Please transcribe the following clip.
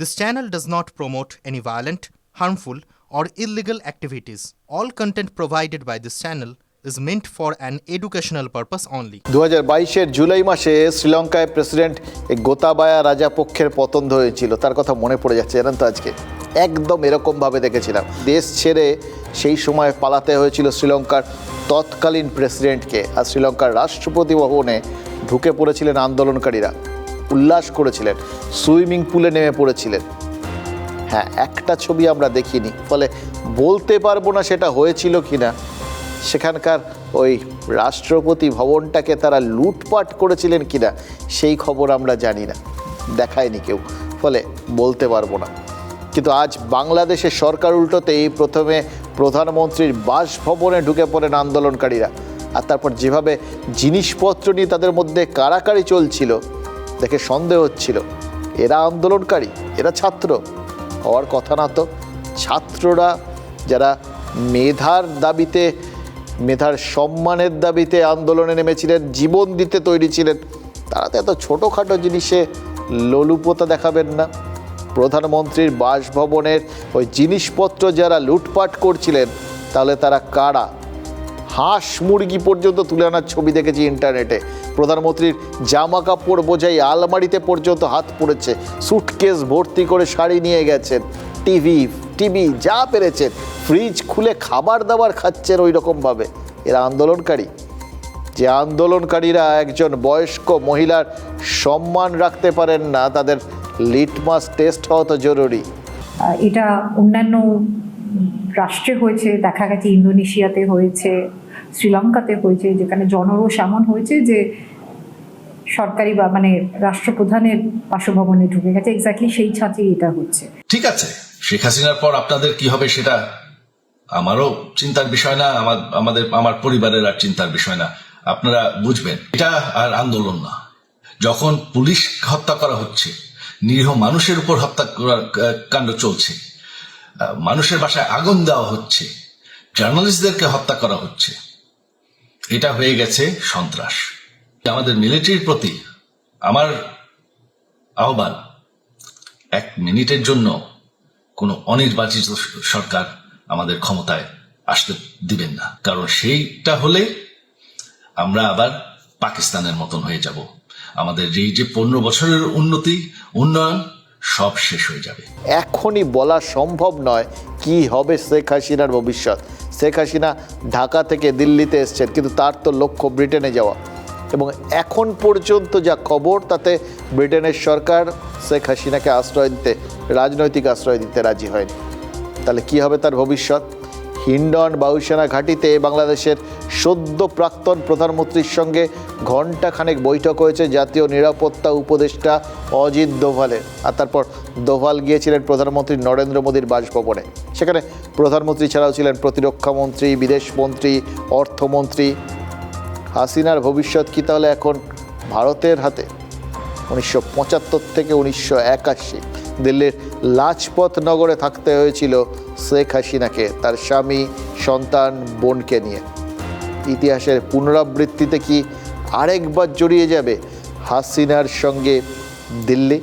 This channel does not promote any violent, harmful, or illegal activities. All content provided by this channel is meant for an educational purpose only. দু হাজার জুলাই মাসে শ্রীলঙ্কায় president Gotabaya রাজাপক্ষের পতন হয়েছিল। তার কথা মনে পড়ে যাচ্ছে জানেন তো আজকে? একদম এরকমভাবে দেখেছিলাম। দেশ ছেড়ে সেই সময় পালাতে হয়েছিল শ্রীলঙ্কার তৎকালীন প্রেসিডেন্টকে। আর শ্রীলঙ্কার রাষ্ট্রপতি ভবনে ঢুকে পড়েছিলেন আন্দোলনকারীরা। উল্লাস করেছিলেন, সুইমিং পুলে নেমে পড়েছিলেন। হ্যাঁ একটা ছবি আমরা দেখিনি, ফলে বলতে পারব না সেটা হয়েছিল কি না সেখানকার ওই রাষ্ট্রপতি ভবনটাকে তারা লুটপাট করেছিলেন কিনা, সেই খবর আমরা জানি না, দেখায়নি কেউ, ফলে বলতে পারব না। কিন্তু আজ বাংলাদেশের সরকার উল্টোতেই প্রথমে প্রধানমন্ত্রীর বাসভবনে ঢুকে পড়েন আন্দোলনকারীরা, আর তারপর যেভাবে জিনিসপত্র নিয়ে তাদের মধ্যে কারাকারি চলছিল দেখে সন্দেহ হচ্ছিল। এরা আন্দোলনকারী, এরা ছাত্র। হওয়ার কথা না তো। ছাত্ররা যারা মেধার দাবিতে, মেধার সম্মানের দাবিতে আন্দোলনে নেমেছিলেন, জীবন দিতে তৈরি ছিলেন, তারা তো এত ছোটোখাটো জিনিসে লোলুপতা দেখাবেন না। প্রধানমন্ত্রীর বাসভবনের ওই জিনিসপত্র যারা লুটপাট করছিলেন, তাহলে তারা কারা? হাঁস মুরগি পর্যন্ত তুলে আনার ছবি দেখেছি ইন্টারনেটে। প্রধানমন্ত্রীর জামা কাপড় বোঝাই আলমারিতে পর্যন্ত হাত পড়েছে। সুটকেস ভর্তি করে শাড়ি নিয়ে গেছেন। টিভি টিভি যা পেরেছেন। ফ্রিজ খুলে খাবার দাবার খাচ্ছেন ওই রকমভাবে এরা আন্দোলনকারী। যে আন্দোলনকারীরা একজন বয়স্ক মহিলার সম্মান রাখতে পারেন না, তাদের লিটমাস টেস্ট হওয়া তো জরুরি। এটা অন্যান্য রাষ্ট্রে হয়েছে, দেখা গেছে ইন্দোনেশিয়াতে হয়েছে, শ্রীলঙ্কাতে হয়েছে, যেখানে জনরোষ এমন হয়েছে যে সরকারি বা মানে রাষ্ট্রপ্রধানের বাসভবনে ঢুকে গেছে। এক্স্যাক্টলি সেই ছাঁচেই এটা হচ্ছে। ঠিক আছে। শেখ হাসিনার পর আপনাদের কি হবে সেটা আমারও চিন্তার বিষয় না, আমার, আমাদের, আমার পরিবারের আর চিন্তার বিষয় না। আপনারা বুঝবেন, এটা আর আন্দোলন না। যখন পুলিশ হত্যা করা হচ্ছে, নিরীহ মানুষের উপর হত্যা করার কাণ্ড চলছে মানুষের বাসায় আগুন দেওয়া হচ্ছে, জার্নালিস্টদেরকে হত্যা করা হচ্ছে, এটা হয়ে গেছে সন্ত্রাস। আমাদের মিলিটারির প্রতি আমার আহ্বান, এক মিনিটের জন্য কোনো অনির্বাচিত সরকার আমাদের ক্ষমতায় আসতে দিবেন না। কারণ সেইটা হলে আমরা আবার পাকিস্তানের মতন হয়ে যাব। আমাদের এই যে পনেরো বছরের উন্নতি, উন্নয়ন, সব শেষ হয়ে যাবে। এখনই বলা সম্ভব নয় কি হবে শেখ হাসিনার ভবিষ্যৎ। শেখ হাসিনা ঢাকা থেকে দিল্লিতে এসছেন, কিন্তু তার তো লক্ষ্য ব্রিটেনে যাওয়া। এবং এখন পর্যন্ত যা খবর, তাতে ব্রিটেনের সরকার শেখ হাসিনাকে আশ্রয় দিতে, রাজনৈতিক আশ্রয় দিতে রাজি হয়নি। তাহলে কি হবে তার ভবিষ্যৎ? হিন্ডন বায়ুসেনা ঘাঁটিতে বাংলাদেশের সদ্য প্রাক্তন প্রধানমন্ত্রীর সঙ্গে ঘণ্টাখানেক বৈঠক হয়েছে জাতীয় নিরাপত্তা উপদেষ্টা অজিত দোভালের। আর তারপর দোভাল গিয়েছিলেন প্রধানমন্ত্রী নরেন্দ্র মোদীর বাসভবনে। সেখানে প্রধানমন্ত্রী ছাড়াও ছিলেন প্রতিরক্ষামন্ত্রী বিদেশমন্ত্রী অর্থমন্ত্রী হাসিনার ভবিষ্যৎ কি তাহলে এখন ভারতের হাতে? উনিশশো পঁচাত্তর থেকে উনিশশো একাশি দিল্লির লাজপত নগরে থাকতে হয়েছিল শেখ হাসিনাকে, তার স্বামী, সন্তান, বোনকে নিয়ে। ইতিহাসের পুনরাবৃত্তিতে কি আরেকবার জড়িয়ে যাবে হাসিনার সঙ্গে দিল্লি?